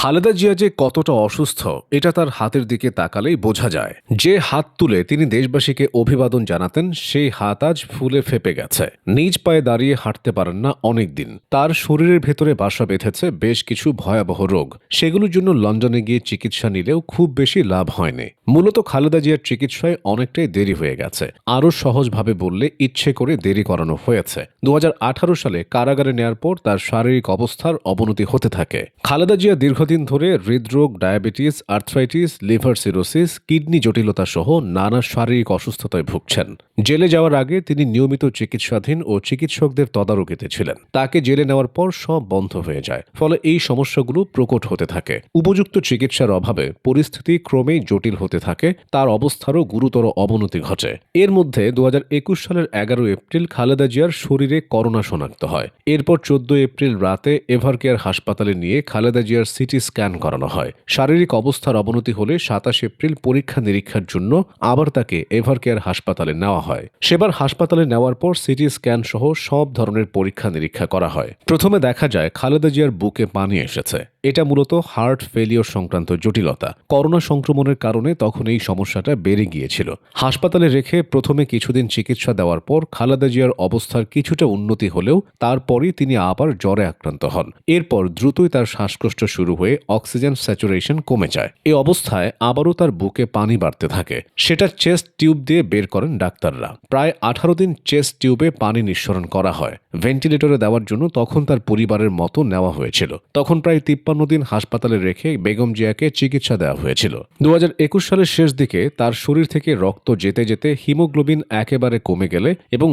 খালেদা জিয়া যে কতটা অসুস্থ, এটা তার হাতের দিকে তাকালেই বোঝা যায়। যে হাত তুলে তিনি দেশবাসীকে অভিবাদন জানাতেন, সেই হাত আজ ফুলে ফেপে গেছে। নিজ পায়ে দাঁড়িয়ে হাঁটতে পারেন না অনেক দিন। তার শরীরের ভেতরে বাসা বেঁধেছে বেশ কিছু ভয়াবহ রোগ। সেগুলোর জন্য লন্ডনে গিয়ে চিকিৎসা নিলেও খুব বেশি লাভ হয়নি। মূলত খালেদা জিয়ার চিকিৎসায় অনেকটাই দেরি হয়ে গেছে। আরও সহজভাবে বললে ইচ্ছে করে দেরি করানো হয়েছে। দু হাজার আঠারো সালে কারাগারে নেয়ার পর তার শারীরিক অবস্থার অবনতি হতে থাকে। খালেদা জিয়া দীর্ঘদিন ধরে হৃদরোগ, diabetes arthritis liver cirrhosis kidney জটিলতা সহ নানা শারীরিক অসুস্থতায় ভুগছেন। জেলে যাওয়ার আগে তিনি নিয়মিত চিকিৎসাধীন ও চিকিৎসকদের তদারকিতে ছিলেন। তাকে জেলে নেওয়ার পর সব বন্ধ হয়ে যায়, ফলে এই সমস্যাগুলো প্রকট হতে থাকে। উপযুক্ত চিকিৎসার অভাবে পরিস্থিতি ক্রমেই জটিল হতে থাকে, তার অবস্থারও গুরুতর অবনতি ঘটে। এর মধ্যে দু হাজার একুশ সালের এগারো এপ্রিল খালেদা জিয়ার শরীরে করোনা শনাক্ত হয়। এরপর চোদ্দ এপ্রিল রাতে এভারকেয়ার হাসপাতালে নিয়ে খালেদা জিয়ার সিটি স্ক্যান করানো হয়। শারীরিক অবস্থার অবনতি হলে সাতাশ এপ্রিল পরীক্ষা নিরীক্ষার জন্য আবার তাকে এভারকেয়ার হাসপাতালে নেওয়া হয়। সেবার হাসপাতালে নেওয়ার পর সিটি স্ক্যান সহ সব ধরনের পরীক্ষা নিরীক্ষা করা হয়। প্রথমে দেখা যায় খালেদা জিয়ার বুকে পানি এসেছে। এটা মূলত হার্ট ফেলিওর সংক্রান্ত জটিলতা। করোনা সংক্রমণের কারণে তখন এই সমস্যাটা বেড়ে গিয়েছিল। হাসপাতালে রেখে প্রথমে কিছুদিন চিকিৎসা দেওয়ার পর খালেদা জিয়ার অবস্থার কিছুটা উন্নতি হলেও তারপরই তিনি আবার জ্বরে আক্রান্ত হন। এরপর দ্রুতই তার শ্বাসকষ্ট শুরু হয়ে অক্সিজেন স্যাচুরেশন কমে যায়। এই অবস্থায় আবারও তার বুকে পানি বাড়তে থাকে। সেটা চেস্ট টিউব দিয়ে বের করেন ডাক্তাররা। প্রায় আঠারো দিন চেস্ট টিউবে পানি নিঃসরণ করা হয়। ভেন্টিলেটরে দেওয়ার জন্য তখন তার পরিবারের মতো নেওয়া হয়েছিল। তখন প্রায় দিন হাসপাতালে রেখে বেগম জিয়াকে চিকিৎসা দেওয়া হয়েছিল। দু হাজার একুশ সালের শেষ দিকে তার শরীর থেকে রক্ত যেতে যেতে হিমোগ্লোবিন একেবারে কমে গেলে এবং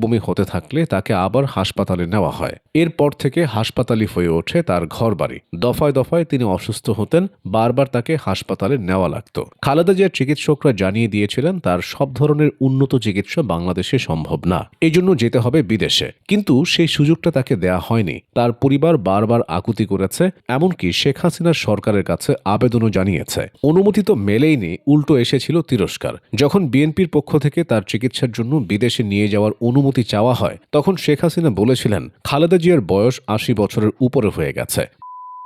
বমি হতে থাকলে তাকে আবার হাসপাতালে নেওয়া হয়। এরপর থেকে হাসপাতালই হয়ে ওঠে তার ঘর বাড়ি দফায় দফায় তিনি অসুস্থ হতেন, বারবার তাকে হাসপাতালে নেওয়া লাগত। খালেদা জিয়ার চিকিৎসকরা জানিয়ে দিয়েছিলেন, তার সব ধরনের উন্নত চিকিৎসা বাংলাদেশে সম্ভব না। এই জন্য যেতে হবে বিদেশে। কিন্তু সেই সুযোগটা তাকে দেয়া হয়নি। তার পরিবার বারবার আকুতি করেছে, এমনকি শেখ হাসিনার সরকারের কাছে আবেদনও জানিয়েছে। অনুমতি তো মেলেইনি উল্টো এসেছিল তিরস্কার। যখন বিএনপির পক্ষ থেকে তার চিকিৎসার জন্য বিদেশে নিয়ে যাওয়ার অনুমতি চাওয়া হয় তখন শেখ হাসিনা বলেছিলেন খালেদা জিয়ার বয়স আশি বছরের উপরে হয়ে গেছে।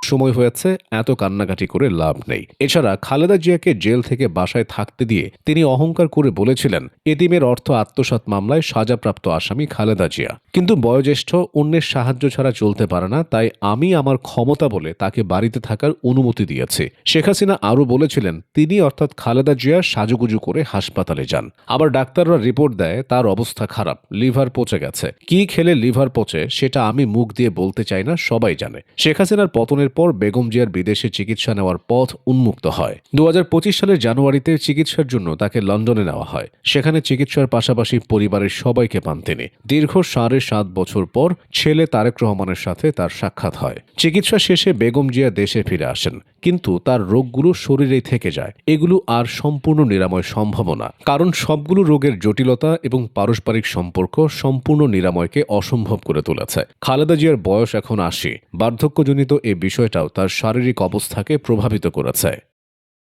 সময় হয়েছে, এত কান্নাকাটি করে লাভ নেই। এছাড়া খালেদা জিয়াকে জেল থেকে বাসায় থাকতে দিয়ে তিনি অহংকার করে বলেছিলেন, এতিমের অর্থ আত্মসাৎ মামলায় সাজাপ্রাপ্ত আসামি খালেদা জিয়া। কিন্তু বয়োজ্যেষ্ঠ অন্যের সাহায্য ছাড়া চলতে পারে না, তাই আমি আমার ক্ষমতা বলে তাকে বাড়িতে থাকার অনুমতি দিয়েছি। শেখ হাসিনা আরও বলেছিলেন, তিনি অর্থাৎ খালেদা জিয়া সাজুগুজু করে হাসপাতালে যান। আবার ডাক্তাররা রিপোর্ট দেয়, তার অবস্থা খারাপ, লিভার পচে গেছে। কি খেলে লিভার পচে, সেটা আমি মুখ দিয়ে বলতে চাই না, সবাই জানে। শেখ হাসিনার পতনের পর বেগম জিয়ার বিদেশে চিকিৎসা নেওয়ার পথ উন্মুক্ত হয়। দু হাজার পঁচিশ সালের জানুয়ারিতে চিকিৎসার জন্য তাকে লন্ডনে নেওয়া হয়। সেখানে চিকিৎসার পাশাপাশি পরিবারের সবাইকে পান তিনি। দীর্ঘ সাড়ে সাত বছর পর ছেলে তারেক রহমানের সাথে তার সাক্ষাৎ হয়। চিকিৎসা শেষে বেগম জিয়া দেশে ফিরে আসেন। কিন্তু তার রোগগুলো শরীরেই থেকে যায়। এগুলো আর সম্পূর্ণ নিরাময় সম্ভব না। কারণ সবগুলো রোগের জটিলতা এবং পারস্পরিক সম্পর্ক সম্পূর্ণ নিরাময়কে অসম্ভব করে তুলেছে। খালেদা জিয়ার বয়স এখন আশি। বার্ধক্যজনিত এ বিষয়টাও তার শারীরিক অবস্থাকে প্রভাবিত করেছে।